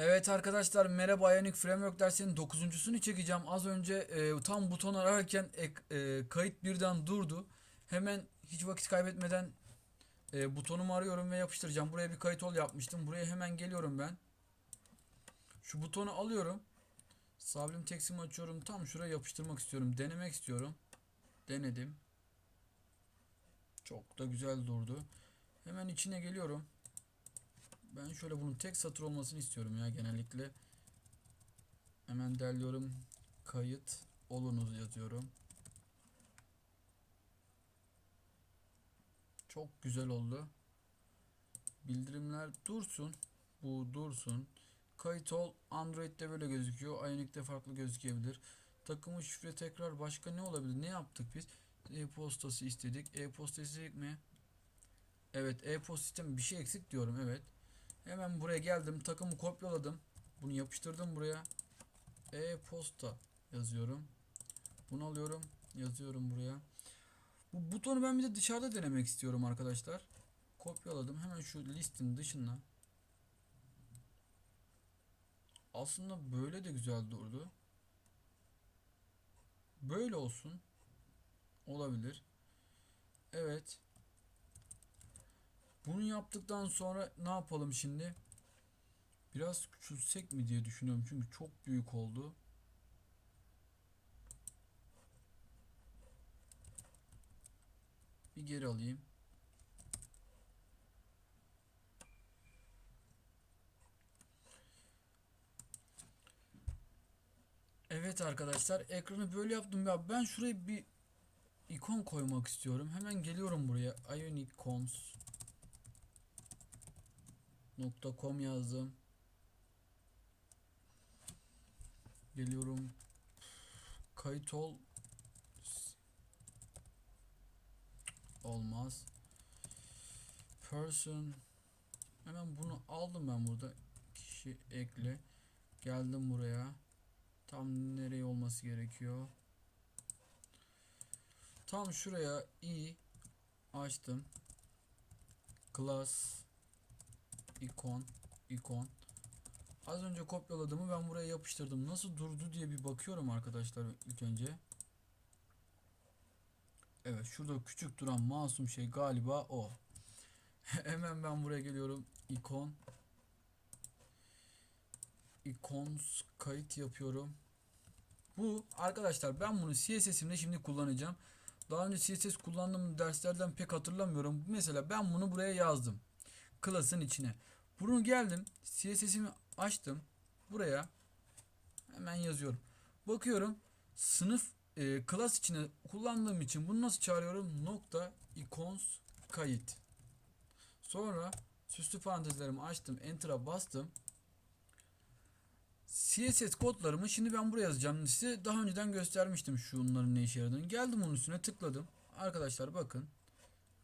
Evet arkadaşlar merhaba Ionic Framework dersinin 9.sunu çekeceğim. Az önce e, tam buton ararken ek- e, kayıt birden durdu. Hemen hiç vakit kaybetmeden e, butonumu arıyorum ve yapıştıracağım. Buraya bir kayıt ol yapmıştım. Buraya hemen geliyorum ben. Şu butonu alıyorum. Sablim Text'imi açıyorum. Tam şuraya yapıştırmak istiyorum. Denemek istiyorum. Denedim. Çok da güzel durdu. Hemen içine geliyorum. Ben şöyle bunun tek satır olmasını istiyorum ya genellikle. Hemen derliyorum. Kayıt olunuz yazıyorum. Çok güzel oldu. Bildirimler dursun. Bu dursun. Kayıt ol. Android'de böyle gözüküyor. Ionic'te farklı gözükebilir. Takımı şifre tekrar başka ne olabilir? Ne yaptık biz? E-postası istedik. E-posta mi? Evet e-posta sistemi bir şey eksik diyorum evet. Hemen buraya geldim. Takımı kopyaladım. Bunu yapıştırdım buraya. E-posta yazıyorum. Bunu alıyorum. Yazıyorum buraya. Bu butonu ben bir de dışarıda denemek istiyorum arkadaşlar. Kopyaladım. Hemen şu listin dışına. Aslında böyle de güzel durdu. Böyle olsun. Olabilir. Evet. Bunu yaptıktan sonra ne yapalım şimdi? Biraz küçülsek mi diye düşünüyorum çünkü çok büyük oldu. Bir geri alayım. Evet arkadaşlar ekranı böyle yaptım ya ben şuraya bir ikon koymak istiyorum. Hemen geliyorum buraya. Ionicons .com yazdım. Geliyorum. Kayıt ol. Olmaz. Person. Hemen bunu aldım ben burada. Kişi ekle. Geldim buraya. Tam nereye olması gerekiyor? Tam şuraya i açtım. Class ikon ikon. Az önce kopyaladığımı ben buraya yapıştırdım. Nasıl durdu diye bir bakıyorum arkadaşlar ilk önce. Evet şurada küçük duran masum şey galiba o. Hemen ben buraya geliyorum. İkon. İkons kayıt yapıyorum. Bu arkadaşlar ben bunu CSS'imde şimdi kullanacağım. Daha önce CSS kullandığım derslerden pek hatırlamıyorum. Mesela ben bunu buraya yazdım class'ın içine. Bunu geldim. CSS'imi açtım. Buraya hemen yazıyorum. Bakıyorum sınıf e, class içine kullandığım için bunu nasıl çağırıyorum? Nokta icons kayıt. Sonra süslü parantezlerimi açtım. Enter'a bastım. CSS kodlarımı şimdi ben buraya yazacağım. Size daha önceden göstermiştim şunların ne işe yaradığını. Geldim onun üstüne tıkladım. Arkadaşlar bakın.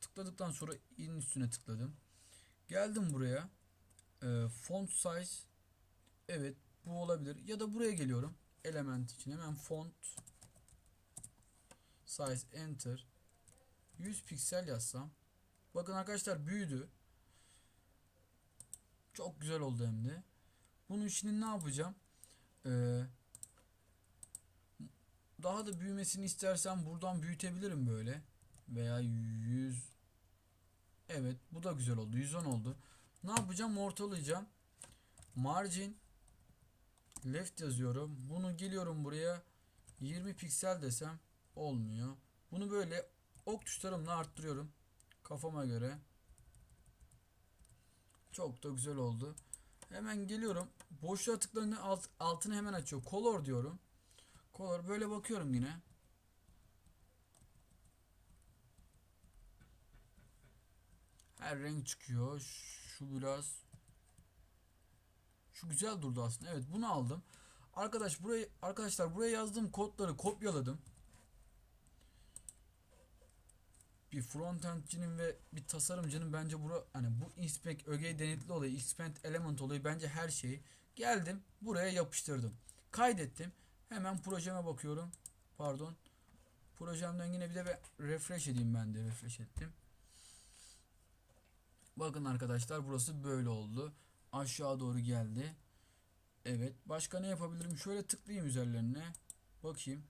Tıkladıktan sonra in üstüne tıkladım. Geldim buraya. E, font size evet bu olabilir. Ya da buraya geliyorum. Element için hemen font size enter 100 piksel yazsam. Bakın arkadaşlar büyüdü. Çok güzel oldu hem de. Bunun şimdi ne yapacağım? Ee, daha da büyümesini istersem buradan büyütebilirim böyle. Veya 100 Evet bu da güzel oldu. 110 oldu. Ne yapacağım? Ortalayacağım. Margin left yazıyorum. Bunu geliyorum buraya 20 piksel desem olmuyor. Bunu böyle ok tuşlarımla arttırıyorum. Kafama göre. Çok da güzel oldu. Hemen geliyorum. Boşluğa tıkladığında alt, altını hemen açıyor. Color diyorum. Color böyle bakıyorum yine. Her renk çıkıyor. Şu biraz şu güzel durdu aslında. Evet bunu aldım. Arkadaş buraya arkadaşlar buraya yazdığım kodları kopyaladım. Bir frontendcinin ve bir tasarımcının bence bura hani bu inspect öge denetli olayı, inspect element olayı bence her şeyi geldim buraya yapıştırdım. Kaydettim. Hemen projeme bakıyorum. Pardon. Projemden yine bir de refresh edeyim ben de refresh ettim. Bakın arkadaşlar burası böyle oldu. Aşağı doğru geldi. Evet. Başka ne yapabilirim? Şöyle tıklayayım üzerlerine. Bakayım.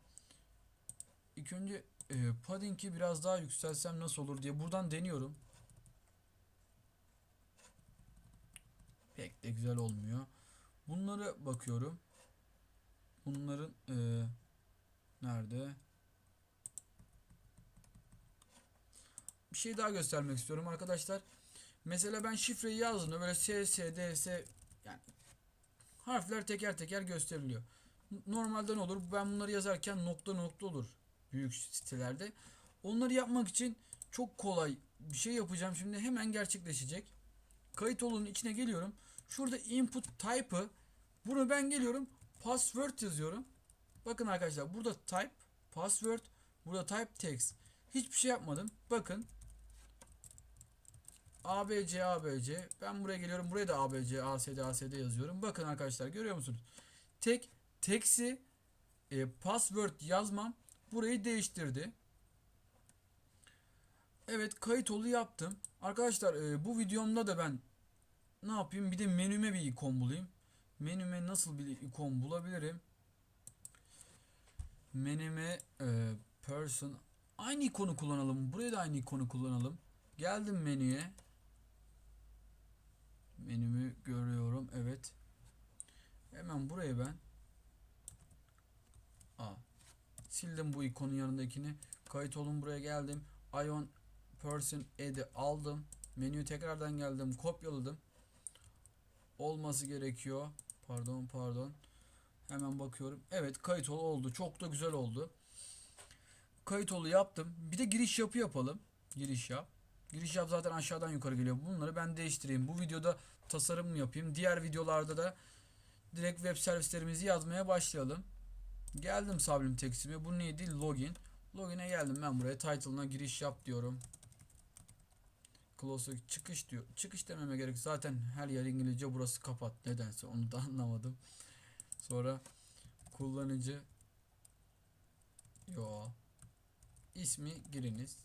İlk önce e, padding'i biraz daha yükselsem nasıl olur diye buradan deniyorum. Pek de güzel olmuyor. Bunlara bakıyorum. Bunların e, nerede? Bir şey daha göstermek istiyorum arkadaşlar. Mesela ben şifreyi yazdığımda böyle S, S, D, S yani harfler teker teker gösteriliyor. Normalde ne olur? Ben bunları yazarken nokta nokta olur büyük sitelerde. Onları yapmak için çok kolay bir şey yapacağım şimdi hemen gerçekleşecek. Kayıt olunun içine geliyorum. Şurada input type'ı bunu ben geliyorum password yazıyorum. Bakın arkadaşlar burada type password burada type text. Hiçbir şey yapmadım. Bakın ABC ABC ben buraya geliyorum. Buraya da ABC ASD ASD yazıyorum. Bakın arkadaşlar görüyor musunuz? Tek text'i e, password yazmam burayı değiştirdi. Evet kayıt olu yaptım. Arkadaşlar e, bu videomda da ben ne yapayım? Bir de menüme bir ikon bulayım. Menüme nasıl bir ikon bulabilirim? Menüme e, person aynı ikonu kullanalım. Buraya da aynı ikonu kullanalım. Geldim menüye. Menümü görüyorum. Evet. Hemen buraya ben Aa, sildim bu ikonun yanındakini. Kayıt olun buraya geldim. Ion person add'i aldım. Menüye tekrardan geldim. Kopyaladım. Olması gerekiyor. Pardon pardon. Hemen bakıyorum. Evet kayıt ol oldu. Çok da güzel oldu. Kayıt olu yaptım. Bir de giriş yapı yapalım. Giriş yap. Giriş yap zaten aşağıdan yukarı geliyor. Bunları ben değiştireyim. Bu videoda tasarım yapayım. Diğer videolarda da direkt web servislerimizi yazmaya başlayalım. Geldim Sublim Text'ime. Bu neydi? Login. Login'e geldim ben buraya. Title'ına giriş yap diyorum. Close'a çıkış diyor. Çıkış dememe gerek. Zaten her yer İngilizce. Burası kapat. Nedense onu da anlamadım. Sonra kullanıcı Yo. İsmi giriniz.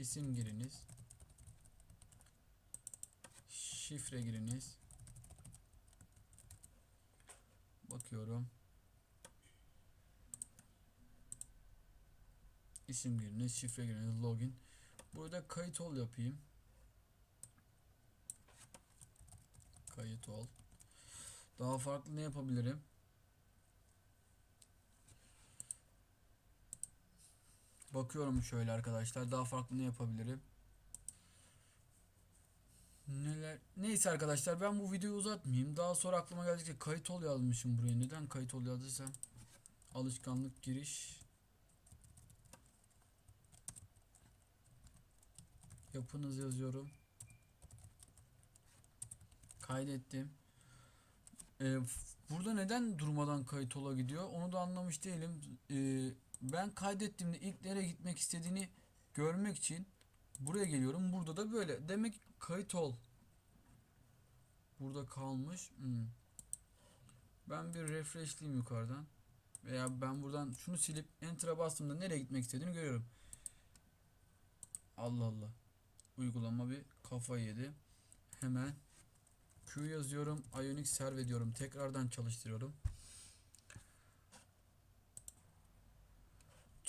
İsim giriniz. Şifre giriniz. Bakıyorum. İsim giriniz, şifre giriniz, login. Burada kayıt ol yapayım. Kayıt ol. Daha farklı ne yapabilirim? Bakıyorum şöyle arkadaşlar. Daha farklı ne yapabilirim? Neler? Neyse arkadaşlar ben bu videoyu uzatmayayım. Daha sonra aklıma geldikçe kayıt ol yazmışım buraya. Neden kayıt ol yazdıysam? Alışkanlık giriş. Yapınız yazıyorum. Kaydettim. Ee, burada neden durmadan kayıt ola gidiyor? Onu da anlamış değilim. Ee, ben kaydettiğimde ilk nereye gitmek istediğini görmek için buraya geliyorum. Burada da böyle. Demek kayıt ol. Burada kalmış. Hmm. Ben bir refreshleyeyim yukarıdan. Veya ben buradan şunu silip enter'a bastığımda nereye gitmek istediğini görüyorum. Allah Allah. Uygulama bir kafa yedi. Hemen Q yazıyorum. Ionic serve ediyorum. Tekrardan çalıştırıyorum.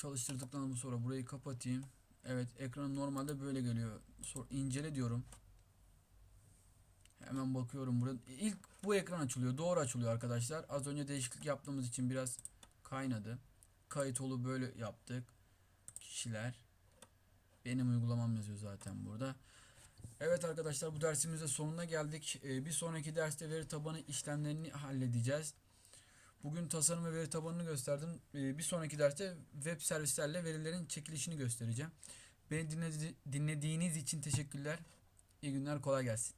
Çalıştırdıktan sonra burayı kapatayım. Evet ekran normalde böyle geliyor. Sonra incele diyorum. Hemen bakıyorum burada. İlk bu ekran açılıyor. Doğru açılıyor arkadaşlar. Az önce değişiklik yaptığımız için biraz kaynadı. Kayıt olu böyle yaptık. Kişiler. Benim uygulamam yazıyor zaten burada. Evet arkadaşlar bu dersimizde sonuna geldik. Ee, bir sonraki derste veri tabanı işlemlerini halledeceğiz. Bugün tasarım ve veri tabanını gösterdim. Ee, bir sonraki derste web servislerle verilerin çekilişini göstereceğim. Beni dinledi- dinlediğiniz için teşekkürler. İyi günler kolay gelsin.